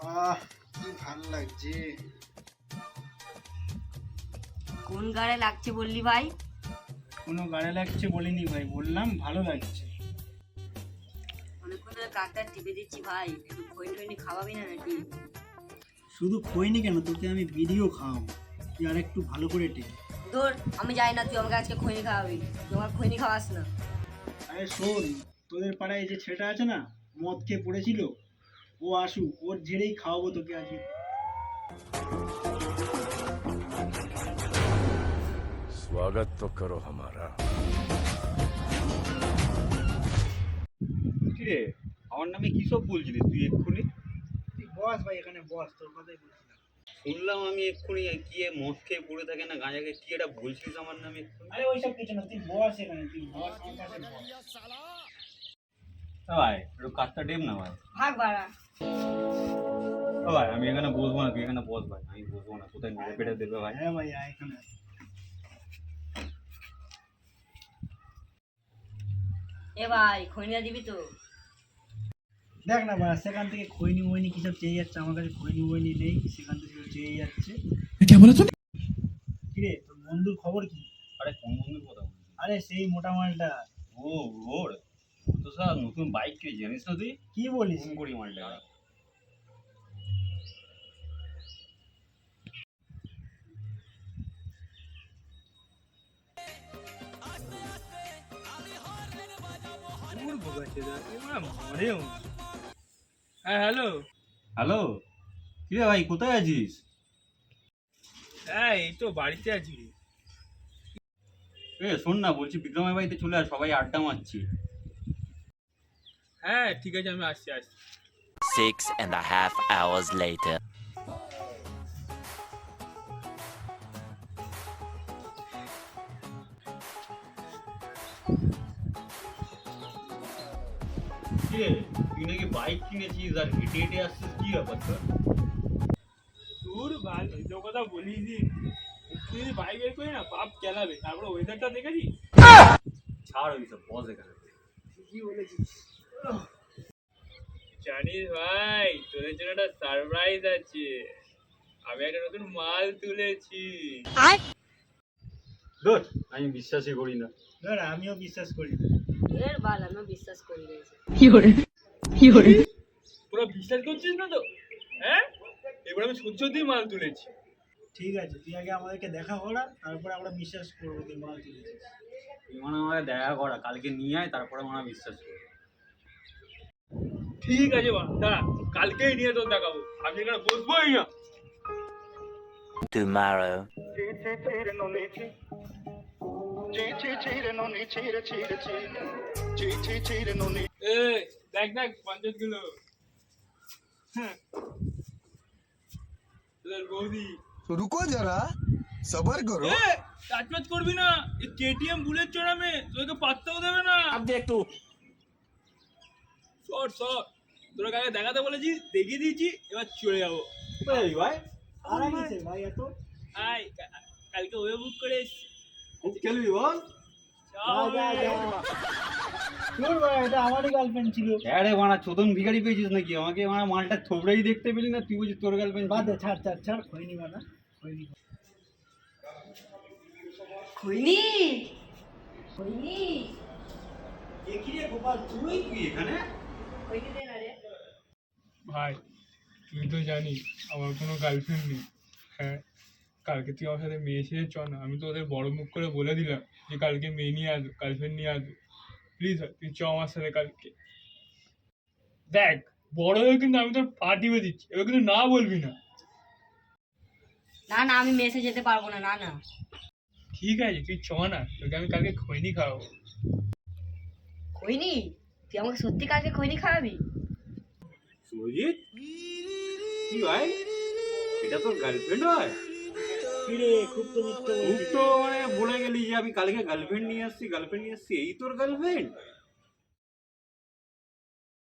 আহ কি ভালো লাগছে। কোন গাড়ে লাগছে বললি ভাই? কোনো গাড়ি লাগছে বলিনি ভাই বললাম ভালো লাগছে। অনেকক্ষণ ধরে কাকটা টিপে দিচ্ছি ভাই একটু খই টইনি খাওয়াবি না নাকি? শুধু খইনি কেন তোকে আমি ভিডিও খাওয়াবো তুই আর একটু ভালো করে টেক। দূর আমি যাই না তুই আমাকে আজকে খৈনি খাওয়াবি তুই আমার খৈনি খাওয়াস না। আরে শোন তোদের পাড়ায় যে ছেলেটা আছে না মদ খেয়ে পড়েছিল ও আসু ওর ঝেড়েই খাওয়াবো তোকে আজকে। স্বাগত তো করো হামারা। কিরে আমার নামে কি সব বলছিলি তুই এক্ষুনি? তুই বস ভাই এখানে বস তোর কথাই বলছিলাম। শুনলাম আমি এক্ষুনি গিয়ে মদ খেয়ে পড়ে থাকে না গাঁজা গাঁজাকে কি এটা বলছিস আমার নামে আরে ওইসব কিছু না তুই বস এখানে তুই বস আমার কাছে বস। ভাই একটু কাজটা ডেম না ভাই? ভাগ বাড়া ভাই আমি এখানে বসবো না তুই এখানে বস ভাই আমি বসবো না কোথায় মেরে পেটে দেবে ভাই? হ্যাঁ ভাই এখানে। এ ভাই খৈনিটা দিবি তো? দেখ না ভাই সেখান থেকে খৈনি মইনি কি সব চেয়ে যাচ্ছে? আমার কাছে খৈনি মইনি নেই সেখান থেকে চেয়ে যাচ্ছে। কিরে তোর বন্ধুর খবর কি? আরে কোন বন্ধুর কথা আরে সেই মোটা মালটা। ও ওর? তো স্যার নতুন বাইক কিনে জানিস না তুই? কি বলিস? ফোন করি মালটা। হ্যাঁ হ্যালো। হ্যালো? কিরে ভাই কোথায় আছিস? হ্যাঁ এই তো বাড়িতে আছি এ শোন না বলছি বিক্রমের বাড়িতে চলে আয় সবাই আড্ডা মারছি। হ্যাঁ ঠিক আছে আমি আসছি আসছি। Six and a half hours later. কিরে তুই নাকি বাইক কিনেছিস আর হেঁটে হেঁটে আসছিস কি ব্যাপার তোর? তোর ভাই এসব কথা বলিস নি। তুই বাইক বের করি না বাপ চালাবে তারপরে ওয়েদারটা দেখেছি ছাড় ওই সব বস এখানে। কি বলেছিস? জানিস ভাই তোদের জন্য একটা সারপ্রাইজ আছে। আমি একটা নতুন মাল তুলেছি। ধুর, আমি বিশ্বাসই করি না। ধর আমিও বিশ্বাস করি না। এর বাল আমি বিশ্বাস করি রয়েছে তোরা বিশ্বাস করছিস না তো? হ্যাঁ? এবার আমি সত্যি সত্যি মাল তুলেছি। ঠিক আছে তুই আগে আমাদেরকে দেখা করা তারপরে আমরা বিশ্বাস করব তুই মাল তুলেছিস। তুই মানে আমাকে দেখা করা কালকে নিয়ে আয় তারপরে মনে হয় বিশ্বাস করি ঠিক আছে বা দাঁড়া কালকেই নিয়ে তোর দেখাবো। আমি এখানে বসবোই না। Tomorrow. নিচে চিরনো নিচে তো পাত্তাও দেবে না। আপনি একটু। সর সর। তোরা দেখাতে বলেছি দেখিয়ে দিয়েছি এবার চলে যাব। ভাই ভাই। কালকে ওয়ে বুক করে এসছি। খেলবি বল? আমারই গার্লফ্রেন্ড ছিল। হ্যাঁ রে মানা চোদন ভিখারি পেয়েছিস নাকি? আমাকে মানে মালটা থোবড়াই দেখতে পেলি না? তুই বলছিস তোর গার্লফ্রেন্ড বাদ দে ছাড় ছাড় ছাড় খৈনি বানা খৈনি খৈনি খৈনি দেখি রে গোপাল তুই তুই এখানে? খৈনি দে না রে। ভাই তুই তো জানিস আমার কোনো গার্লফ্রেন্ড নেই। হ্যাঁ কালকে তুই আমার সাথে মেয়ে ছেড়ে চ না আমি তো ওদের বড় মুখ করে বলে দিলাম যে কালকে মেয়ে নিয়ে আসব গার্লফ্রেন্ড নিয়ে আসব। প্লিজ তুই চ আমার সাথে কালকে। দেখ বড় হয়ে কিন্তু আমি তোর পা টিপে দিচ্ছি এবার কিন্তু না বলবি না। না না আমি মেসে যেতে পারব না না না। ঠিক আছে তুই চ না তোকে আমি কালকে খৈনি খাওয়াবো। খৈনি? তুই আমাকে সত্যি কালকে খৈনি খাওয়াবি? সুজিত কি ভাই? এটা তোর গার্লফ্রেন্ড হয়? কিরে মানে বলে গেলি যে আমি কালকে গার্লফ্রেন্ড নিয়ে আসছি গার্লফ্রেন্ড নিয়ে আসছি, এই তোর গার্লফ্রেন্ড